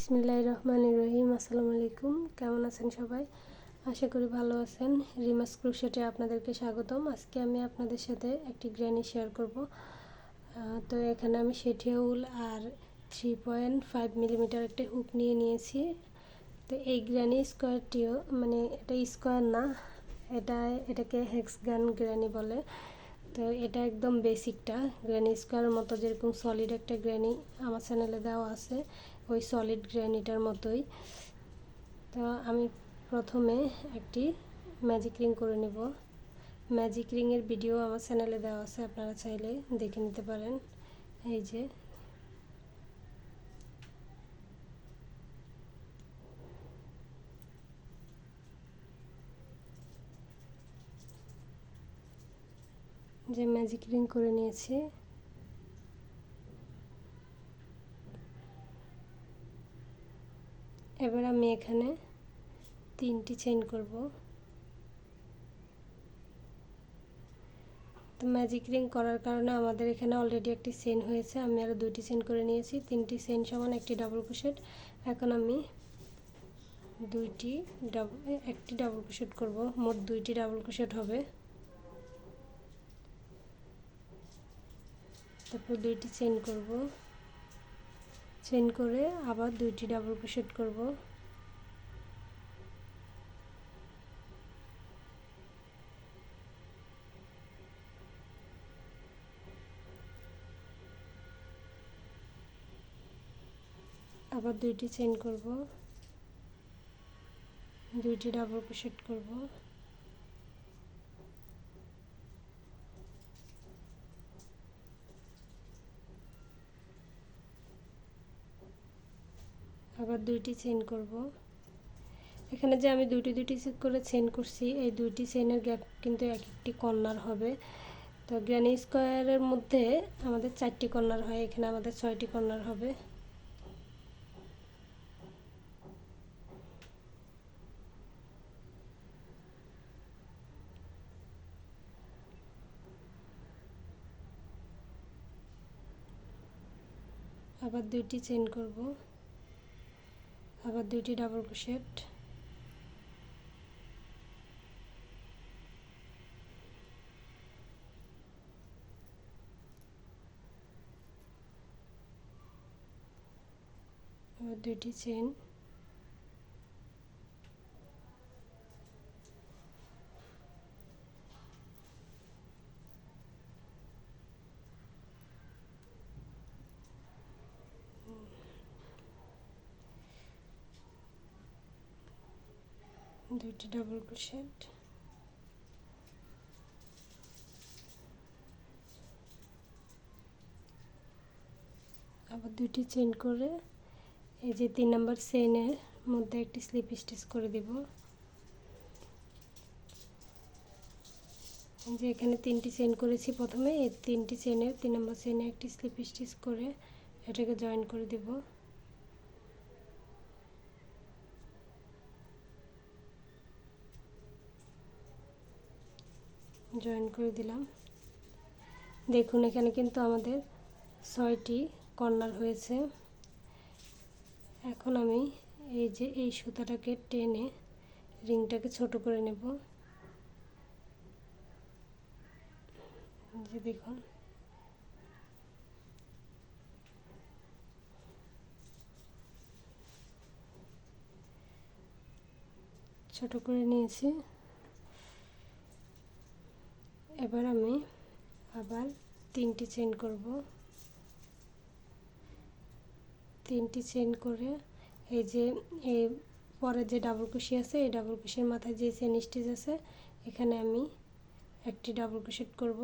বিসমিল্লাহ রহমান রহিম, আসসালামু আলাইকুম। কেমন আছেন সবাই? আশা করি ভালো আছেন। রিমাস ক্রুশেটে আপনাদেরকে স্বাগতম। আজকে আমি আপনাদের সাথে একটি গ্র্যানি শেয়ার করব। তো এখানে আমি শেঠিয়া উল আর থ্রি পয়েন্ট ফাইভ মিলিমিটার একটা হুক নিয়ে নিয়েছি। তো এই গ্র্যানি স্কোয়ারটিও মানে এটা স্কোয়ার না, এটা, এটাকে হেক্সগান গ্র্যানি বলে। তো এটা একদম বেসিকটা, গ্র্যানি স্কোয়ারের মতো যেরকম সলিড একটা গ্র্যানি আমার চ্যানেলে দেওয়া আছে। ওই সলিড গ্র্যানিটার মতোই। তো আমি প্রথমে একটি ম্যাজিক রিং করে নেব। ম্যাজিক রিংয়ের ভিডিও আমার চ্যানেলে দেওয়া আছে, আপনারা চাইলে দেখে নিতে পারেন। এই যে। যে ম্যাজিক রিং করে নিয়েছি। এবার আমি এখানে তিনটি চেইন করব। তো ম্যাজিক রিং করার কারণে আমাদের এখানে অলরেডি একটি চেন হয়েছে। আমি আরও দুইটি চেন করে নিয়েছি। তিনটি চেন সমান একটি ডাবল ক্রোশেট এখন আমি দুইটি ডাবল একটি ডাবল ক্রোশেট করব। মোট দুইটি ডাবল ক্রোশেট হবে। তারপর দুইটি চেন করব। চেন করে আবার দুইটি ডাবল ক্রোশেট করব। আবার দুইটি চেন করব। দুইটি ডাবল ক্রোশেট করব আবার দুইটি চেন করব। এখানে যে আমি দুইটি দুইটি করে চেন করছি, এই দুইটি চেনের গ্যাপ কিন্তু এক একটি কর্নার হবে। তো গ্র্যানি স্কোয়ারের মধ্যে আমাদের চারটি কর্নার হয়, এখানে আমাদের ছয়টি কর্নার হবে। আবার দুইটি চেন করব। আবার দুইটি ডাবল ক্রোশেট আবার দুইটি চেন দুইটি ডাবল ক্রোশেট আবার দুইটি চেন করে এই যে তিন নম্বর চেনের মধ্যে একটি স্লিপ স্টিচ করে দেব। যে এখানে তিনটি চেন করেছি প্রথমে, এই তিনটি চেনের তিন নম্বর চেনে একটি স্লিপ স্টিচ করে এটাকে জয়েন করে দেবো। জয়েন করে দিলাম। দেখুন, এখানে কিন্তু আমাদের ছয়টি কর্নার হয়েছে। এখন আমি এই যে এই সুতাটাকে টেনে রিংটাকে ছোট করে নেব। যে দেখুন। ছোট করে নিয়েছি। এবার আমি আবার তিনটি চেন করব। তিনটি চেন করে এই যে এই পরে যে ডাবল কুশি আছে, এই ডাবল কুশির মাথায় যে চেন স্টিচ আছে, এখানে আমি একটি ডাবল কুশিট করব।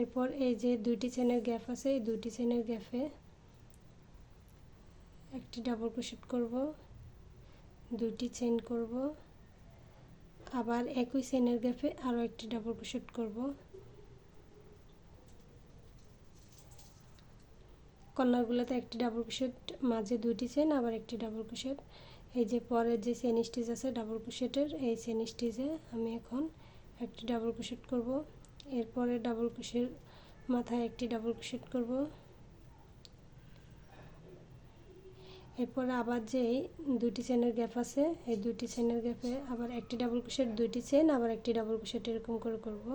এরপর এই যে দুইটি চেনের গ্যাপ আছে, এই দুইটি চেনের গ্যাপে একটি ডাবল ক্রোশেট করব। দুইটি চেন করব। আবার একই চেনের গ্যাপে আরও একটি ডাবল ক্রোশেট করব। কর্নারগুলোতে একটি ডাবল ক্রোশেট মাঝে দুটি চেন আবার একটি ডাবল ক্রোশেট এই যে পরের যে চেন স্টিচ আছে ডাবল ক্রোশেটের এই চেন স্টিচে আমি এখন একটি ডাবল ক্রোশেট করব। এরপরে ডাবল ক্রোশের মাথায় একটি ডাবল ক্রোশেট করব। এরপর আবার যে দুটি চেনের গ্যাপ আছে, এই দুটি চেনের গ্যাপে আবার একটি ডাবল ক্রোশেট দুইটি চেন আবার একটি ডাবল ক্রোশেট এরকম করে করব।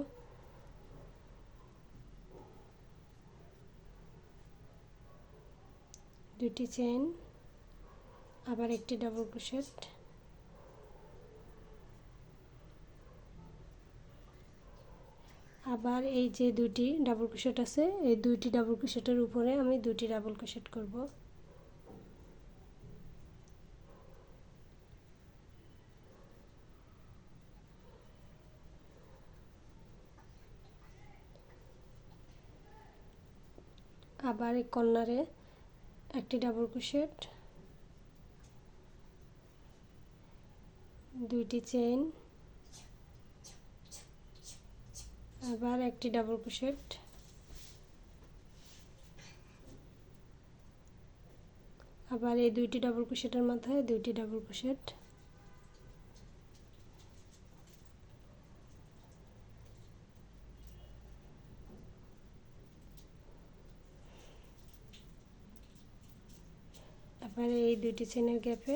দুটি চেন আবার একটি ডাবল ক্রোশেট আবার এই যে দুটি ডাবল ক্রোশেট আছে, এই দুইটি ডাবল ক্রোশেটের উপরে আমি দুটি ডাবল ক্রোশেট করব। আবার এই কর্নারে একটি ডাবল ক্রোশেট, দুইটি চেইন, আবার একটি ডাবল ক্রোশেট। আবার এই দুইটি ডাবল ক্রোশেটের মাথায় দুইটি ডাবল ক্রোশেট। আবার এই দুইটি চেনের গ্যাপে।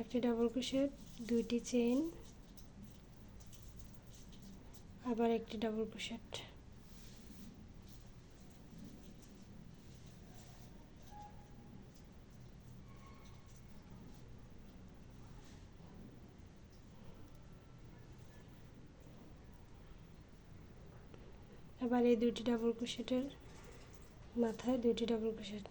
একটি ডাবল ক্রোশেট দুইটি চেইন আবার একটি ডাবল ক্রোশেট আবার এই দুইটি ডাবল ক্রোশেটের মাথায় দুইটি ডাবল ক্রোশেট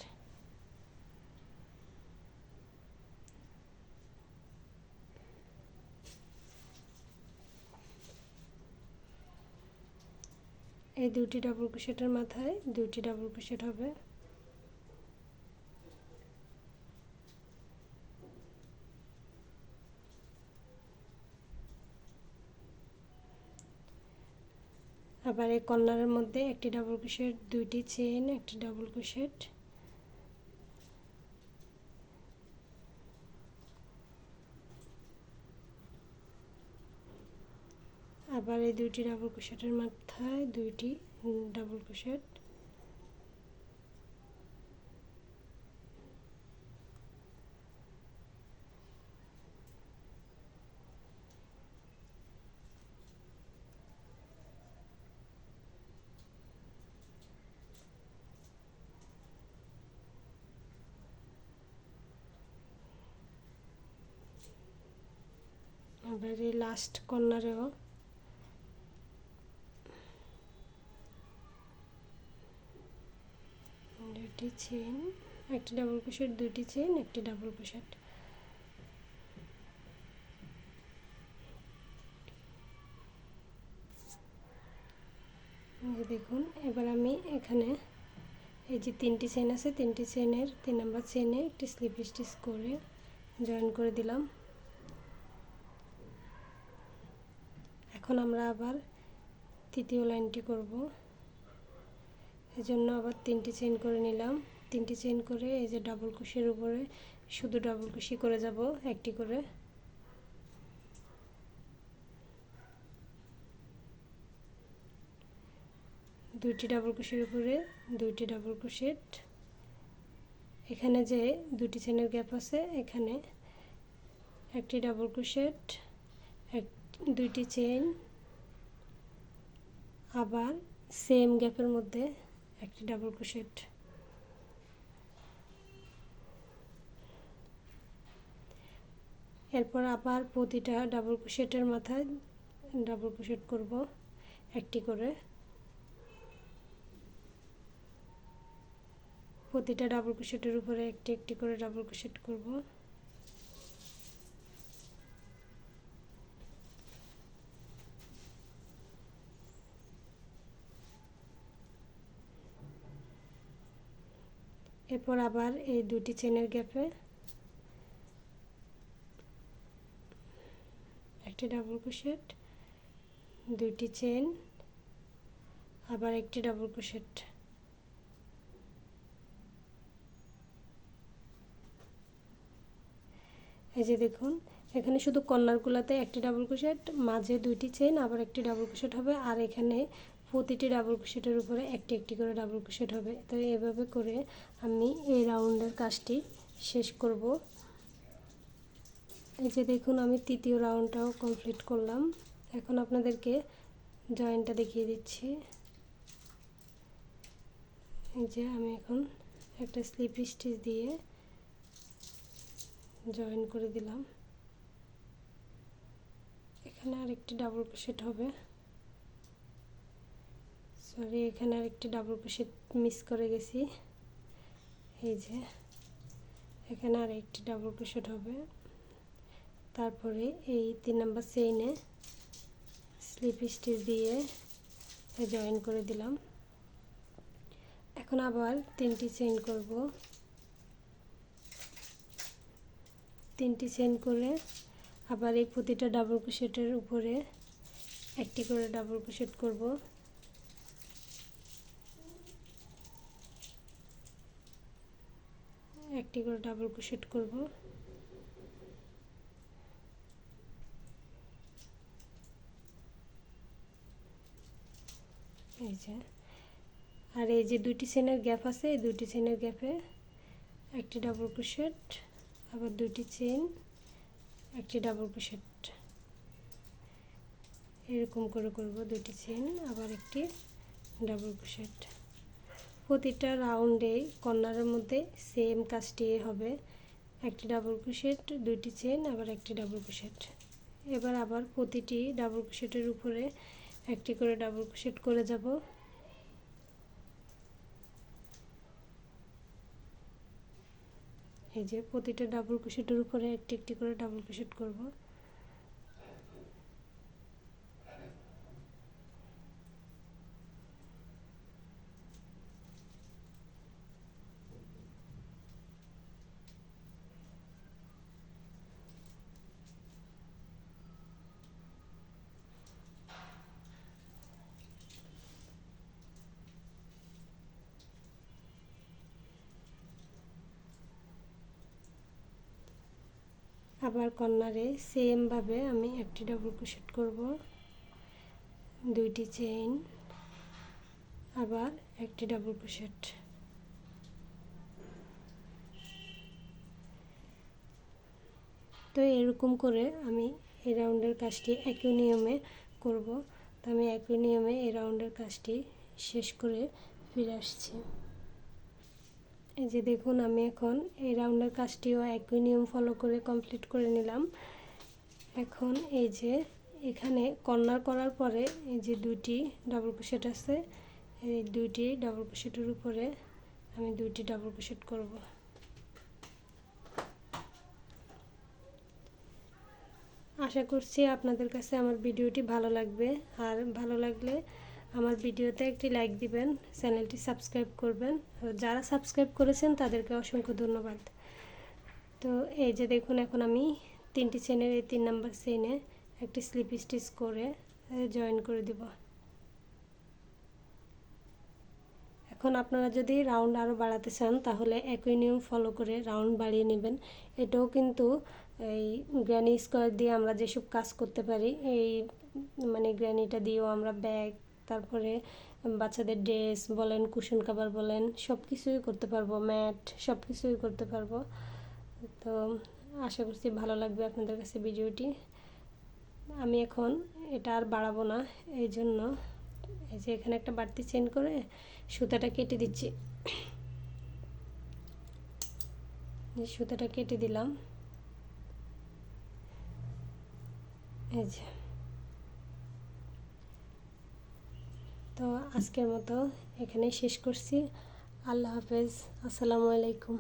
এই দুটি ডাবল ক্রোশেটের মাথায় দুটি ডাবল ক্রোশেট হবে। আবার এই কর্নারের মধ্যে একটি ডাবল ক্রোশেট দুইটি চেন একটি ডাবল ক্রোশেট আবার এই দুইটি ডাবল ক্রোশেটের মাথায় দুইটি ডাবল ক্রোশেট এই লাস্ট কর্নারেও দুটি চেন একটি ডাবল ক্রোশেট দুটি চেন একটি ডাবল ক্রোশেট দেখুন, এবার আমি এখানে এই যে তিনটি চেন আছে, তিনটি চেনের তিন নম্বর চেনে একটি স্লিপ স্টিচ করে জয়েন করে দিলাম। এখন আমরা আবার তৃতীয় লাইনটি করব। এজন্য আবার তিনটি চেন করে নিলাম। তিনটি চেন করে এই যে ডাবল কুশির উপরে শুধু ডাবল কুশি করে যাব, একটি করে। দুইটি ডাবল কুশির উপরে, দুইটি ডাবল কুশিট এখানে যে দুটি চেনের গ্যাপ আছে, এখানে একটি ডাবল কুশেট এক দুইটি চেন আবার সেম গ্যাপের মধ্যে একটি ডাবল ক্রোশেট এরপর আবার প্রতিটা ডাবল ক্রোশেটের মাথায় ডাবল ক্রোশেট করব একটি করে। প্রতিটা ডাবল ক্রোশেটের উপরে একটি একটি করে ডাবল ক্রোশেট করব। এরপর আবার এই দুটি চেনের গ্যাপে একটি ডাবল ক্রোশেট দুইটি চেন আবার একটি ডাবল ক্রোশেট এই যে দেখুন, এখানে শুধু কর্নারগুলোতে একটি ডাবল ক্রোশেট মাঝে দুইটি চেন আবার একটি ডাবল ক্রোশেট হবে, আর এখানে প্রতিটি ডাবল ক্রোশেটের উপরে একটি একটি করে ডাবল ক্রোশেট হবে। তো এভাবে করে আমি এই রাউন্ডের কাজটি শেষ করব। এই যে দেখুন, আমি তৃতীয় রাউন্ডটাও কমপ্লিট করলাম। এখন আপনাদেরকে জয়েন্টটা দেখিয়ে দিচ্ছি। এই যে আমি এখন একটা স্লিপ স্টিচ দিয়ে জয়েন করে দিলাম। এখানে আরেকটি ডাবল ক্রোশেট হবে। সরি এখানে আরেকটি ডাবল ক্রোশেট মিস করে গেছি। এই যে, এখানে আর একটি ডাবল ক্রোশেট হবে। তারপরে এই তিন নাম্বার চেইনে স্লিপ স্টিচ দিয়ে জয়েন করে দিলাম। এখন আবার তিনটি চেইন করব। তিনটি চেইন করে আবার এই প্রতিটা ডাবল ক্রোশেটের উপরে একটি করে ডাবল ক্রোশেট করব। একটি করে ডাবল ক্রোশেট করব। এই যে। আর এই যে দুইটি চেনের গ্যাপ আছে, এই দুইটি চেনের গ্যাপে একটি ডাবল ক্রোশেট আবার দুইটি চেন একটি ডাবল ক্রোশেট এরকম করে করব দুইটি চেন আবার একটি ডাবল ক্রোশেট প্রতিটা রাউন্ডে কর্নারের মধ্যে সেম কাজটি হবে। একটি ডাবল ক্রোশেট দুইটি চেন আবার একটি ডাবল ক্রোশেট এবার আবার প্রতিটি ডাবল ক্রোশেটের উপরে একটি করে ডাবল ক্রোশেট করে যাব। এই যে প্রতিটা ডাবল ক্রোশেটের উপরে একটি একটি করে ডাবল ক্রোশেট করব। আবার কর্নারে সেমভাবে আমি একটি ডাবল ক্রোশেট করব। দুইটি চেইন আবার একটি ডাবল ক্রোশেট তো এরকম করে আমি এই রাউন্ডের কাজটি একই নিয়মে করব। তো আমি একই নিয়মে এই রাউন্ডের কাজটি শেষ করে ফিরে আসছি। এই যে দেখুন, আমি এখন এই রাউন্ডের কাজটিও একই নিয়ম ফলো করে কমপ্লিট করে নিলাম। এখন এই যে এখানে কর্নার করার পরে এই যে দুইটি ডাবল ক্রোশেট আছে, এই দুইটি ডাবল ক্রোশেটের উপরে আমি দুইটি ডাবল ক্রোশেট করব। আশা করছি আপনাদের কাছে আমার ভিডিওটি ভালো লাগবে, আর ভালো লাগলে আমার ভিডিওতে একটি লাইক দিবেন, চ্যানেলটি সাবস্ক্রাইব করবেন। যারা সাবস্ক্রাইব করেছেন, তাদেরকে অসংখ্য ধন্যবাদ। তো এই যে দেখুন, এখন আমি তিনটি চেনের এই তিন নাম্বার চেনে একটি স্লিপ স্টিচ করে জয়েন করে দিব। এখন আপনারা যদি রাউন্ড আরও বাড়াতে চান, তাহলে একই নিয়ম ফলো করে রাউন্ড বাড়িয়ে নেবেন। এটাও কিন্তু এই গ্র্যানি স্কোয়ার দিয়ে আমরা যেসব কাজ করতে পারি, এই মানে গ্র্যানিটা দিয়েও আমরা ব্যাগ তারপরে বাচ্চাদের ড্রেস বলেন, কুশন কাভার বলেন সব কিছুই করতে পারব, ম্যাট সব কিছুই করতে পারব। তো আশা করছি ভালো লাগবে আপনাদের কাছে ভিডিওটি। আমি এখন এটা আর বাড়াবো না, এই জন্য এই যে এখানে একটা বাড়তি চেন করে সুতাটা কেটে দিচ্ছি। সুতাটা কেটে দিলাম। এই যে। তো আজকের মতো এখানেই শেষ করছি। আল্লাহ হাফেজ। আসসালামু আলাইকুম।